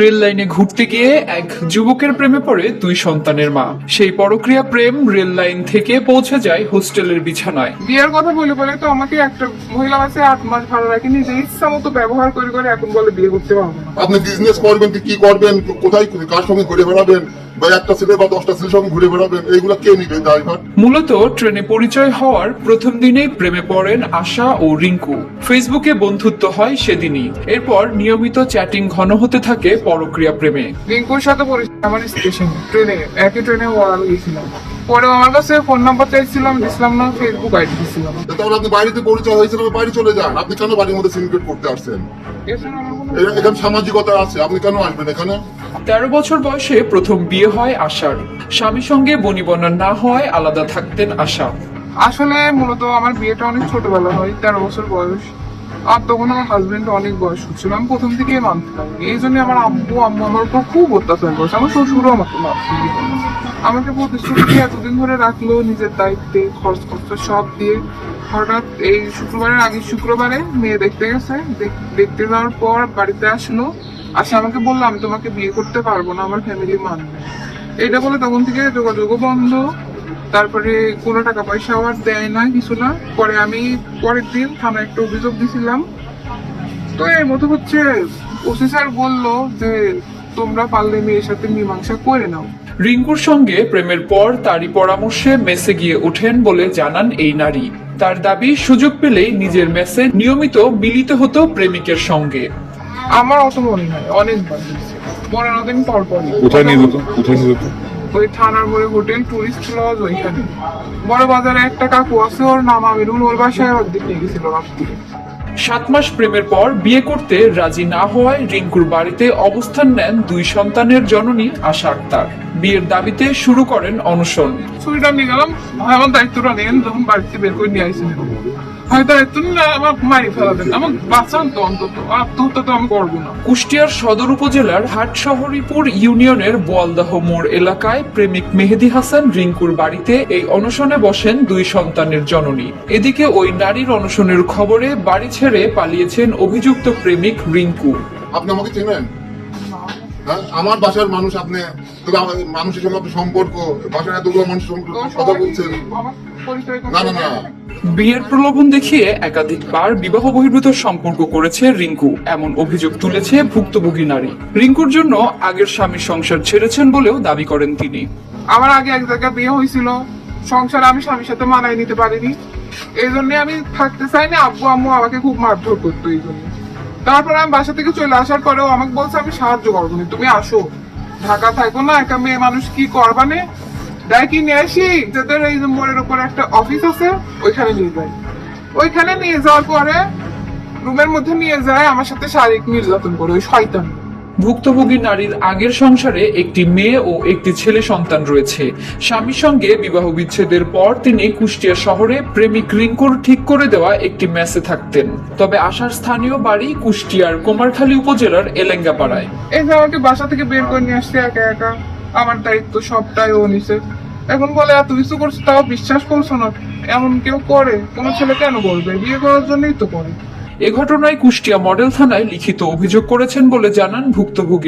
Rail লাইনে ঘুরতে গিয়ে এক যুবকের প্রেমে পড়ে দুই সন্তানের মা। সেই পরক্রিয়া প্রেম রেল লাইন থেকে পৌঁছে যায় হোস্টেলের বিছানায়। বিয়ের কথা বলে বলে তো আমাকে একটা মহিলা আছে আট মাস ভালো রাখে নিজে ইচ্ছা মতো ব্যবহার করে করে এখন বলে বিয়ে করতে পারব আপনি বিজনেস করবেন কি কি করবেন কোথায় কার সঙ্গে ঘুরে বেড়াবেন? বা একটা ছেলে বা দশটা ছেলের সঙ্গে ঘুরে বেড়াবেন এইগুলো কে নিবে? ড্রাইভার? মূলত ট্রেনে পরিচয় হওয়ার প্রথম দিনেই প্রেমে পড়েন আশা ও রিঙ্কু। ফেসবুকে বন্ধুত্ব হয় সেদিনই। এরপর নিয়মিত চ্যাটিং ঘন হতে থাকে পরক্রিয়া প্রেমে। রিঙ্কুর সাথে পরিচয় আমার স্টেশন ট্রেনে একই ট্রেনে ওয়াল গেছিলাম পরে আমার কাছে ফোন নাম্বার চাইছিলাম দিছিলাম না ফেসবুক আইডি দিছিলাম। তাহলে আপনি বাড়িতে পরিচয় হয়েছিল বাড়ি চলে যান। আপনি কেন বাড়ির মধ্যে সিন্ডিকেট করতে আসছেন? এখানে সামাজিকতা আছে আপনি কেন আসবেন এখানে? তেরো বছর বয়সে প্রথম বিয়ে হয় আশার। স্বামীর সঙ্গে বনিবনা না হয় আলাদা থাকতেন আশা। আসলে মূলত আমার বিয়েটা অনেক ছোটবেলা হয় তেরো বছর বয়স। আর তখন আমার হাজবেন্ড অনেক বয়স হচ্ছিল আমি প্রথম থেকেই মানতাম এই জন্য আমার আব্বু, আম্মু আমার উপর খুব অত্যাচার করেছে। আমার শ্বশুরও আমাকে মারছে আমাকে প্রতিশ্রুতি এতদিন ধরে রাখল, নিজের দায়িত্বে খরচ খরচ সব দিয়ে। হঠাৎ এই শুক্রবারের আগে শুক্রবারে মেয়ে দেখতে গেছে। দেখতে যাওয়ার পর বাড়িতে আসলো। আসে আমাকে বলল, আমি তোমাকে বিয়ে করতে পারব না, আমার ফ্যামিলি মানবে এটা বলে তখন থেকে যোগাযোগও বন্ধ। তারপরে কোনো টাকা পয়সা আর দেয় না কিছু না। পরে আমি পরের দিন থানায় একটা অভিযোগ দিছিলাম। তো এর মতো হচ্ছে ওসি স্যার বলল যে তোমরা পারলে মেয়ের সাথে মীমাংসা করে নাও। রিঙ্কুর সঙ্গে প্রেমের পর তারই পরামর্শে মেসে গিয়ে ওঠেন বলে জানান এই নারী। তার দাবি সুযোগ পেলেই নিজের মেসে নিয়মিত মিলিত হতো প্রেমিকের সঙ্গে। আমার অত মনে হয় অনেকবার পনেরো দিন পর পরই কোথায় নিয়ে যেত কোথায় নিয়ে যেত ওই থানার মোড়ে হোটেল টুরিস্ট লজ ওইখানে। বড় বাজারে একটা কাকু আছে ওর নাম আমিরুল, ওর বাসায় অর্ধেক নিয়ে গেছিল রাত্রিরে সাত মাস প্রেমের পর বিয়ে করতে রাজি না হওয়ায় রিঙ্কুর বাড়িতে অবস্থান নেন দুই সন্তানের জননী আশা আক্তার। বিয়ের দাবিতে শুরু করেন অনশন। ছুরিটা নিয়ে গেলাম। আমার দায়িত্বটা বাড়িতে বের করে নিয়ে কুষ্টিয়ার সদর উপজেলার হাটশহরীপুর ইউনিয়নের বোয়ালদাহ মোড় এলাকায় প্রেমিক মেহেদি হাসান রিঙ্কুর বাড়িতে এই অনশনে বসেন দুই সন্তানের জননী। এদিকে ওই নারীর অনশনের খবরে বাড়ি ছেড়ে পালিয়েছেন অভিযুক্ত প্রেমিক রিঙ্কু। আপনি আমাকে চেনেন? হ্যাঁ? আমার বাসার মানুষ আপনি তবে মানুষের সঙ্গে আপনার সম্পর্ক বাসার এতগুলো মানুষের সঙ্গে কথা বলছেন। না না না। বিয়ের প্রলোভন দেখিয়ে একাধিকবার বিবাহ বহির্ভূত সম্পর্ক করেছে রিঙ্কু। এমন অভিযোগ তুলেছে ভুক্তভোগী নারী। রিঙ্কুর জন্য আগের স্বামীর সংসার ছেড়েছেন বলেও দাবি করেন তিনি। আমার আগে এক জায়গায় বিয়ে হয়েছিল। সংসারে আমি স্বামীর সাথে মানায় নিতে পারিনি। এই জন্য আমি থাকতে চাই না। আব্বু, আম্মু আমাকে খুব মারধর করতো এই জন্য। তারপরে আমি বাসা থেকে চলে আসার পরেও আমাকে বলছে, আমি সাহায্য করব না, তুমি আসো। ঢাকা থাকো না একটা মেয়ে মানুষ কি করবানে দেয় কি নিয়ে আসি? যাদের এই মোড়ের উপর একটা অফিস আছে, ওইখানে নিয়ে যাই। ওইখানে নিয়ে যাওয়ার পরে রুমের মধ্যে নিয়ে যায়, আমার সাথে শারীরিক নির্যাতন করে, ওই শয়তান। ভুক্তভোগী নারীর আগের সংসারে একটি মেয়ে ও একটি ছেলে সন্তান রয়েছে। স্বামীর সঙ্গে বিবাহ বিচ্ছেদের পর তিনি কুষ্টিয়া শহরে প্রেমিক রিঙ্কুর ঠিক করে দেওয়া একটি মেসে থাকতেন। তবে আসার স্থানীয় বাড়ি কুষ্টিয়ার কুমারখালী উপজেলার এলেঙ্গাপাড়ায়। যে আমাকে বাসা থেকে বের করে নিয়ে আসছে একা একা। আমার দায়িত্ব সবটাই ও নিছে। এখন বলে এত কিছু করছ? তাও বিশ্বাস করছ না? এমন কেউ করে। কোনো ছেলে কেন করবে বিয়ে করার জন্যই তো করে। এ ঘটনায় কুষ্টিয়া মডেল থানায় লিখিত অভিযোগ করেছেন বলে জানান ভুক্তভোগী।